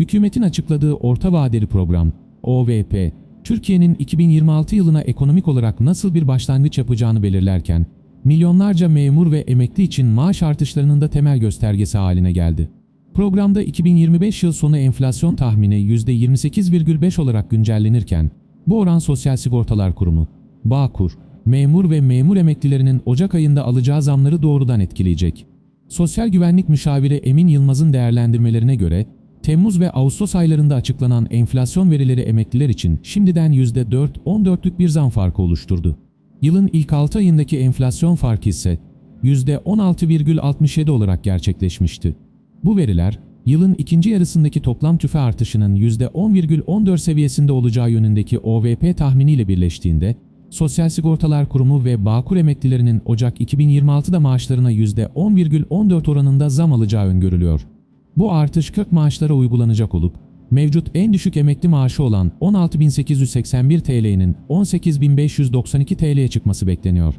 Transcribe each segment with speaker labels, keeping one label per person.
Speaker 1: Hükümetin açıkladığı orta vadeli program, OVP, Türkiye'nin 2026 yılına ekonomik olarak nasıl bir başlangıç yapacağını belirlerken, milyonlarca memur ve emekli için maaş artışlarının da temel göstergesi haline geldi. Programda 2025 yıl sonu enflasyon tahmini %28,5 olarak güncellenirken, bu oran Sosyal Sigortalar Kurumu, Bağkur, memur ve memur emeklilerinin Ocak ayında alacağı zamları doğrudan etkileyecek. Sosyal Güvenlik Müşaviri Emin Yılmaz'ın değerlendirmelerine göre, Temmuz ve Ağustos aylarında açıklanan enflasyon verileri emekliler için şimdiden %4-14'lük bir zam farkı oluşturdu. Yılın ilk 6 ayındaki enflasyon farkı ise %16,67 olarak gerçekleşmişti. Bu veriler, yılın ikinci yarısındaki toplam tüfe artışının %10,14 seviyesinde olacağı yönündeki OVP tahminiyle birleştiğinde, Sosyal Sigortalar Kurumu ve Bağkur emeklilerinin Ocak 2026'da maaşlarına %10,14 oranında zam alacağı öngörülüyor. Bu artış 40 maaşlara uygulanacak olup, mevcut en düşük emekli maaşı olan 16.881 TL'nin 18.592 TL'ye çıkması bekleniyor.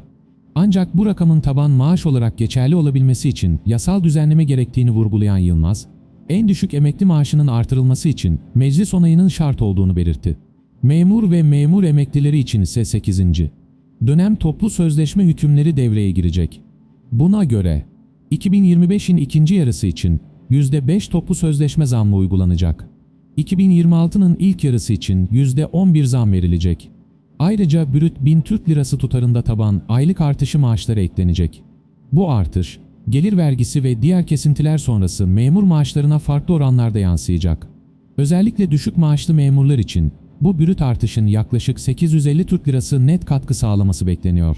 Speaker 1: Ancak bu rakamın taban maaş olarak geçerli olabilmesi için yasal düzenleme gerektiğini vurgulayan Yılmaz, en düşük emekli maaşının artırılması için meclis onayının şart olduğunu belirtti. Memur ve memur emeklileri için ise 8. dönem toplu sözleşme hükümleri devreye girecek. Buna göre 2025'in ikinci yarısı için %5 toplu sözleşme zammı uygulanacak. 2026'nın ilk yarısı için %11 zam verilecek. Ayrıca brüt 1000 Türk Lirası tutarında taban aylık artışı maaşlara eklenecek. Bu artış, gelir vergisi ve diğer kesintiler sonrası memur maaşlarına farklı oranlarda yansıyacak. Özellikle düşük maaşlı memurlar için bu brüt artışın yaklaşık 850 Türk Lirası net katkı sağlaması bekleniyor.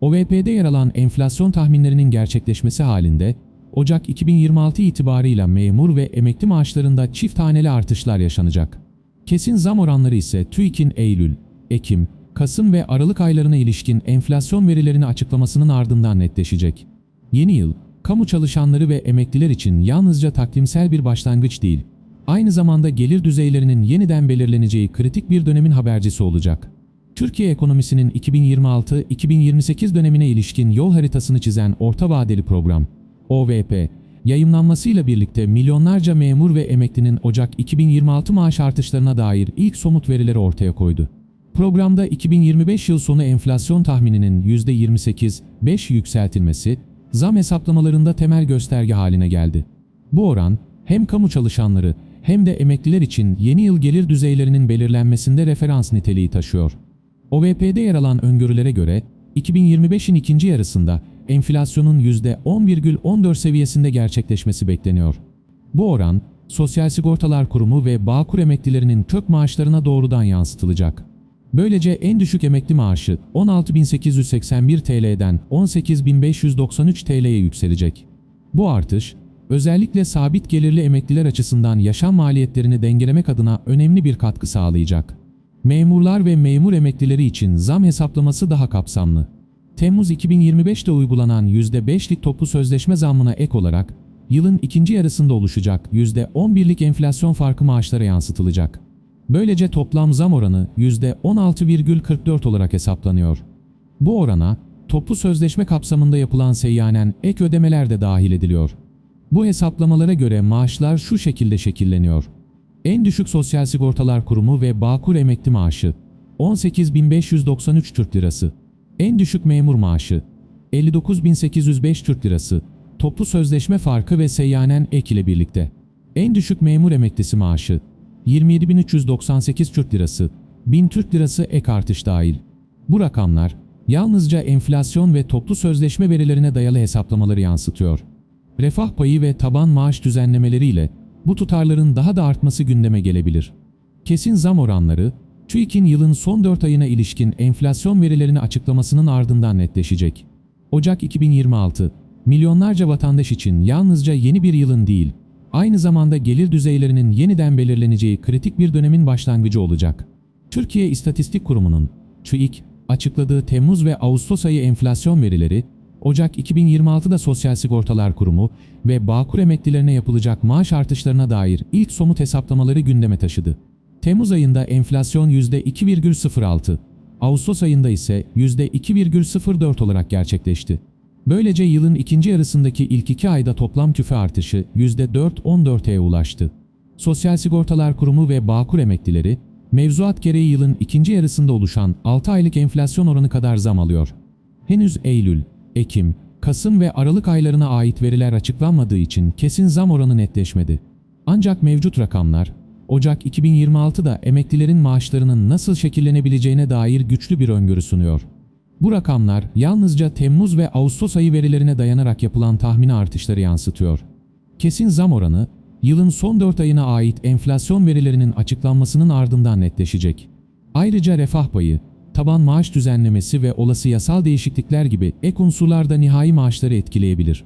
Speaker 1: OVP'de yer alan enflasyon tahminlerinin gerçekleşmesi halinde Ocak 2026 itibarıyla memur ve emekli maaşlarında çift haneli artışlar yaşanacak. Kesin zam oranları ise TÜİK'in Eylül, Ekim, Kasım ve Aralık aylarına ilişkin enflasyon verilerini açıklamasının ardından netleşecek. Yeni yıl, kamu çalışanları ve emekliler için yalnızca takvimsel bir başlangıç değil, aynı zamanda gelir düzeylerinin yeniden belirleneceği kritik bir dönemin habercisi olacak. Türkiye ekonomisinin 2026-2028 dönemine ilişkin yol haritasını çizen orta vadeli program, OVP, yayımlanmasıyla birlikte milyonlarca memur ve emeklinin Ocak 2026 maaş artışlarına dair ilk somut verileri ortaya koydu. Programda 2025 yıl sonu enflasyon tahmininin %28-5 yükseltilmesi, zam hesaplamalarında temel gösterge haline geldi. Bu oran, hem kamu çalışanları hem de emekliler için yeni yıl gelir düzeylerinin belirlenmesinde referans niteliği taşıyor. OVP'de yer alan öngörülere göre 2025'in ikinci yarısında enflasyonun %10,14 seviyesinde gerçekleşmesi bekleniyor. Bu oran, Sosyal Sigortalar Kurumu ve Bağkur emeklilerinin kök maaşlarına doğrudan yansıtılacak. Böylece en düşük emekli maaşı 16.881 TL'den 18.593 TL'ye yükselecek. Bu artış, özellikle sabit gelirli emekliler açısından yaşam maliyetlerini dengelemek adına önemli bir katkı sağlayacak. Memurlar ve memur emeklileri için zam hesaplaması daha kapsamlı. Temmuz 2025'te uygulanan %5'lik toplu sözleşme zammına ek olarak, yılın ikinci yarısında oluşacak %11'lik enflasyon farkı maaşlara yansıtılacak. Böylece toplam zam oranı %16,44 olarak hesaplanıyor. Bu orana, toplu sözleşme kapsamında yapılan seyyanen ek ödemeler de dahil ediliyor. Bu hesaplamalara göre maaşlar şu şekilde şekilleniyor. En düşük Sosyal Sigortalar Kurumu ve Bağkur emekli maaşı 18.593 Türk Lirası. En düşük memur maaşı 59.805 Türk Lirası. Toplu sözleşme farkı ve seyyanen ek ile birlikte. En düşük memur emeklisi maaşı 27.398 Türk Lirası. 1000 Türk Lirası ek artış dahil. Bu rakamlar yalnızca enflasyon ve toplu sözleşme verilerine dayalı hesaplamaları yansıtıyor. Refah payı ve taban maaş düzenlemeleriyle bu tutarların daha da artması gündeme gelebilir. Kesin zam oranları, TÜİK'in yılın son 4 ayına ilişkin enflasyon verilerini açıklamasının ardından netleşecek. Ocak 2026, milyonlarca vatandaş için yalnızca yeni bir yılın değil, aynı zamanda gelir düzeylerinin yeniden belirleneceği kritik bir dönemin başlangıcı olacak. Türkiye İstatistik Kurumu'nun, TÜİK, açıkladığı Temmuz ve Ağustos ayı enflasyon verileri, Ocak 2026'da Sosyal Sigortalar Kurumu ve Bağkur emeklilerine yapılacak maaş artışlarına dair ilk somut hesaplamaları gündeme taşıdı. Temmuz ayında enflasyon %2,06, Ağustos ayında ise %2,04 olarak gerçekleşti. Böylece yılın ikinci yarısındaki ilk iki ayda toplam tüfe artışı %4,14'e ulaştı. Sosyal Sigortalar Kurumu ve Bağkur emeklileri, mevzuat gereği yılın ikinci yarısında oluşan 6 aylık enflasyon oranı kadar zam alıyor. Henüz Eylül, Ekim, Kasım ve Aralık aylarına ait veriler açıklanmadığı için kesin zam oranı netleşmedi. Ancak mevcut rakamlar, Ocak 2026'da emeklilerin maaşlarının nasıl şekillenebileceğine dair güçlü bir öngörü sunuyor. Bu rakamlar yalnızca Temmuz ve Ağustos ayı verilerine dayanarak yapılan tahmini artışları yansıtıyor. Kesin zam oranı, yılın son 4 ayına ait enflasyon verilerinin açıklanmasının ardından netleşecek. Ayrıca refah payı, taban maaş düzenlemesi ve olası yasal değişiklikler gibi ek unsurlar da nihai maaşları etkileyebilir.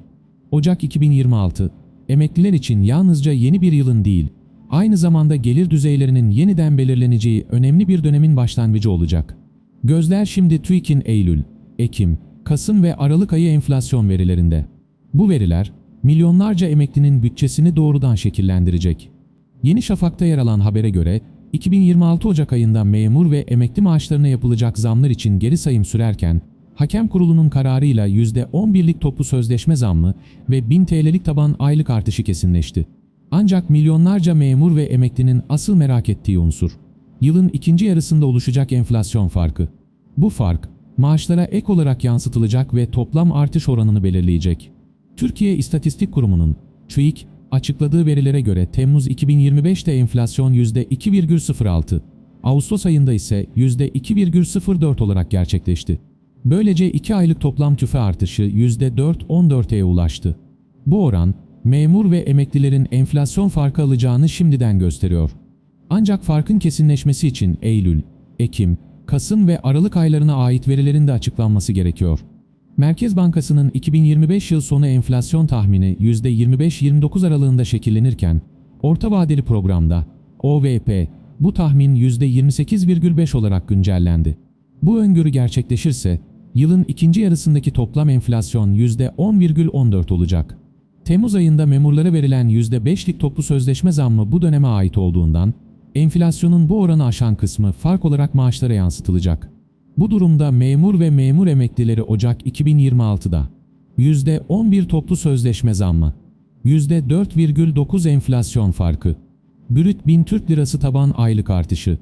Speaker 1: Ocak 2026, emekliler için yalnızca yeni bir yılın değil, aynı zamanda gelir düzeylerinin yeniden belirleneceği önemli bir dönemin başlangıcı olacak. Gözler şimdi TÜİK'in Eylül, Ekim, Kasım ve Aralık ayı enflasyon verilerinde. Bu veriler, milyonlarca emeklinin bütçesini doğrudan şekillendirecek. Yeni Şafak'ta yer alan habere göre, 2026 Ocak ayında memur ve emekli maaşlarına yapılacak zamlar için geri sayım sürerken, Hakem Kurulu'nun kararıyla %11'lik toplu sözleşme zammı ve 1000 TL'lik taban aylık artışı kesinleşti. Ancak milyonlarca memur ve emeklinin asıl merak ettiği unsur, yılın ikinci yarısında oluşacak enflasyon farkı. Bu fark, maaşlara ek olarak yansıtılacak ve toplam artış oranını belirleyecek. Türkiye İstatistik Kurumu'nun TÜİK açıkladığı verilere göre Temmuz 2025'te enflasyon %2,06, Ağustos ayında ise %2,04 olarak gerçekleşti. Böylece 2 aylık toplam tüfe artışı %4,14'e ulaştı. Bu oran, memur ve emeklilerin enflasyon farkı alacağını şimdiden gösteriyor. Ancak farkın kesinleşmesi için Eylül, Ekim, Kasım ve Aralık aylarına ait verilerin de açıklanması gerekiyor. Merkez Bankası'nın 2025 yıl sonu enflasyon tahmini %25-29 aralığında şekillenirken, orta vadeli programda OVP bu tahmin %28,5 olarak güncellendi. Bu öngörü gerçekleşirse, yılın ikinci yarısındaki toplam enflasyon %10,14 olacak. Temmuz ayında memurlara verilen %5'lik toplu sözleşme zammı bu döneme ait olduğundan, enflasyonun bu oranı aşan kısmı fark olarak maaşlara yansıtılacak. Bu durumda memur ve memur emeklileri Ocak 2026'da %11 toplu sözleşme zammı, %4,9 enflasyon farkı, brüt 1000 Türk Lirası taban aylık artışı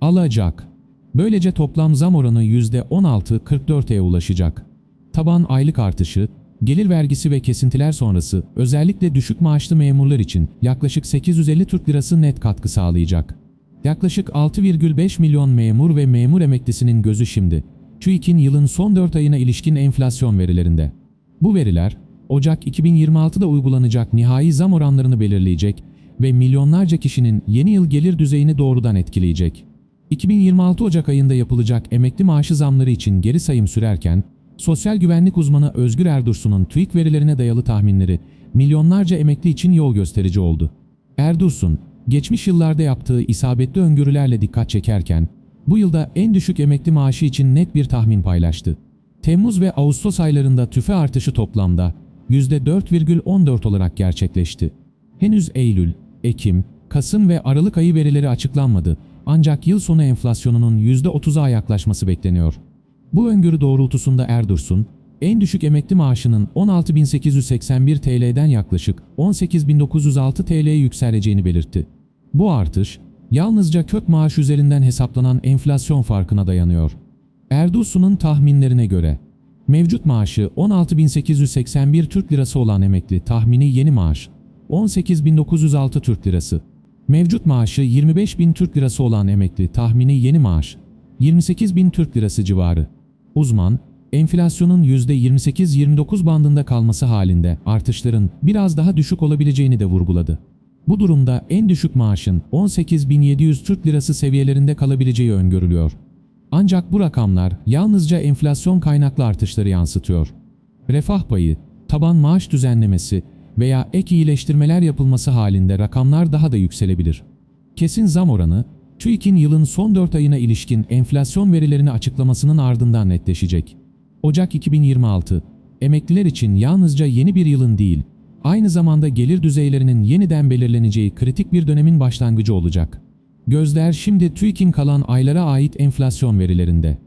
Speaker 1: alacak. Böylece toplam zam oranı %16,44'e ulaşacak. Taban aylık artışı, gelir vergisi ve kesintiler sonrası özellikle düşük maaşlı memurlar için yaklaşık 850 Türk Lirası net katkı sağlayacak. Yaklaşık 6,5 milyon memur ve memur emeklisinin gözü şimdi, TÜİK'in yılın son 4 ayına ilişkin enflasyon verilerinde. Bu veriler, Ocak 2026'da uygulanacak nihai zam oranlarını belirleyecek ve milyonlarca kişinin yeni yıl gelir düzeyini doğrudan etkileyecek. 2026 Ocak ayında yapılacak emekli maaşı zamları için geri sayım sürerken, sosyal güvenlik uzmanı Özgür Erdursun'un TÜİK verilerine dayalı tahminleri milyonlarca emekli için yol gösterici oldu. Erdursun, geçmiş yıllarda yaptığı isabetli öngörülerle dikkat çekerken, bu yılda en düşük emekli maaşı için net bir tahmin paylaştı. Temmuz ve Ağustos aylarında tüfe artışı toplamda %4,14 olarak gerçekleşti. Henüz Eylül, Ekim, Kasım ve Aralık ayı verileri açıklanmadı ancak yıl sonu enflasyonunun %30'a yaklaşması bekleniyor. Bu öngörü doğrultusunda Erdursun, en düşük emekli maaşının 16.881 TL'den yaklaşık 18.906 TL'ye yükseleceğini belirtti. Bu artış, yalnızca kök maaş üzerinden hesaplanan enflasyon farkına dayanıyor. Erdursun'un tahminlerine göre, mevcut maaşı 16.881 Türk Lirası olan emekli tahmini yeni maaş, 18.906 Türk Lirası. Mevcut maaşı 25.000 Türk Lirası olan emekli tahmini yeni maaş, 28.000 Türk Lirası civarı. Uzman, enflasyonun %28-29 bandında kalması halinde artışların biraz daha düşük olabileceğini de vurguladı. Bu durumda en düşük maaşın 18.700 Türk Lirası seviyelerinde kalabileceği öngörülüyor. Ancak bu rakamlar yalnızca enflasyon kaynaklı artışları yansıtıyor. Refah payı, taban maaş düzenlemesi veya ek iyileştirmeler yapılması halinde rakamlar daha da yükselebilir. Kesin zam oranı, TÜİK'in yılın son 4 ayına ilişkin enflasyon verilerini açıklamasının ardından netleşecek. Ocak 2026, emekliler için yalnızca yeni bir yılın değil, aynı zamanda gelir düzeylerinin yeniden belirleneceği kritik bir dönemin başlangıcı olacak. Gözler şimdi TÜİK'in kalan aylara ait enflasyon verilerinde.